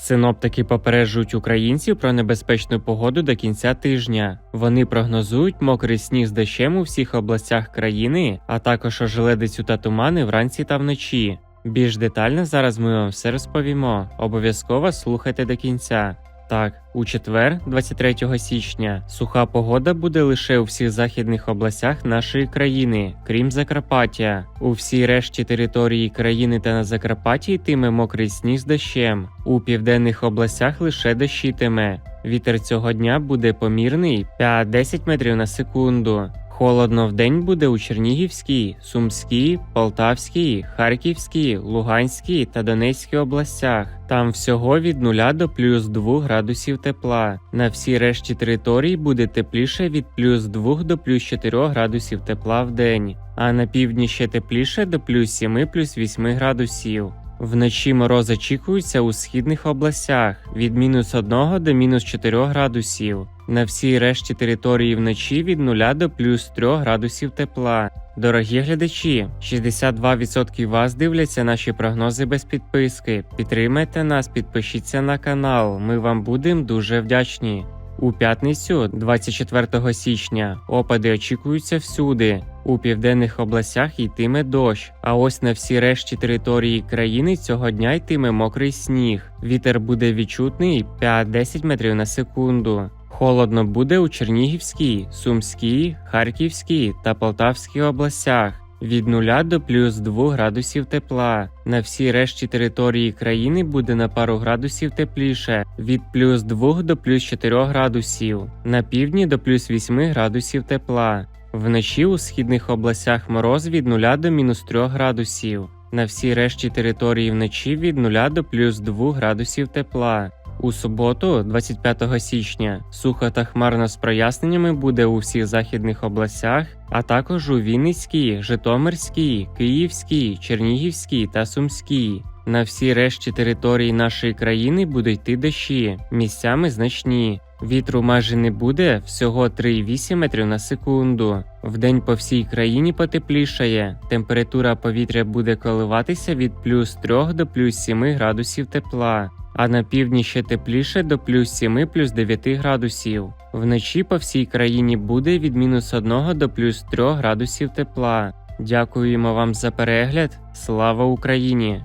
Синоптики попереджують українців про небезпечну погоду до кінця тижня. Вони прогнозують мокрий сніг з дощем у всіх областях країни, а також ожеледицю та тумани вранці та вночі. Більш детально зараз ми вам все розповімо. Обов'язково слухайте до кінця. Так, у четвер, 23 січня, суха погода буде лише у всіх західних областях нашої країни, крім Закарпаття. У всій решті території країни та на Закарпатті йтиме мокрий сніг з дощем. У південних областях лише дощитиме. Вітер цього дня буде помірний 5-10 метрів на секунду. Холодно вдень буде у Чернігівській, Сумській, Полтавській, Харківській, Луганській та Донецькій областях. Там всього від 0 до плюс 2 градусів тепла. На всій решті територій буде тепліше від плюс 2 до плюс 4 градусів тепла в день, а на півдні ще тепліше до плюс 7 плюс 8 градусів. Вночі мороз очікується у східних областях від мінус 1 до мінус 4 градусів. На всій решті території вночі від 0 до плюс 3 градусів тепла. Дорогі глядачі, 62% вас дивляться наші прогнози без підписки. Підтримайте нас, підпишіться на канал. Ми вам будемо дуже вдячні. У п'ятницю, 24 січня, опади очікуються всюди. У південних областях йтиме дощ, а ось на всій решті території країни цього дня йтиме мокрий сніг. Вітер буде відчутний 5-10 метрів на секунду. Холодно буде у Чернігівській, Сумській, Харківській та Полтавській областях. Від 0 до плюс 2 градусів тепла. На всій решті території країни буде на пару градусів тепліше від плюс 2 до плюс 4 градусів. На півдні до плюс 8 градусів тепла. Вночі у східних областях мороз від 0 до мінус 3 градусів. На всій решті території вночі від 0 до плюс 2 градусів тепла. У суботу, 25 січня, сухо та хмарно з проясненнями буде у всіх західних областях, а також у Вінницькій, Житомирській, Київській, Чернігівській та Сумській. На всій решті території нашої країни будуть йти дощі, місцями значні. Вітру майже не буде всього 3,8 метрів на секунду. Вдень по всій країні потеплішає. Температура повітря буде коливатися від плюс 3 до плюс 7 градусів тепла а на півдні ще тепліше до плюс 7 плюс 9 градусів. Вночі по всій країні буде від мінус 1 до плюс 3 градусів тепла. Дякуємо вам за перегляд. Слава Україні!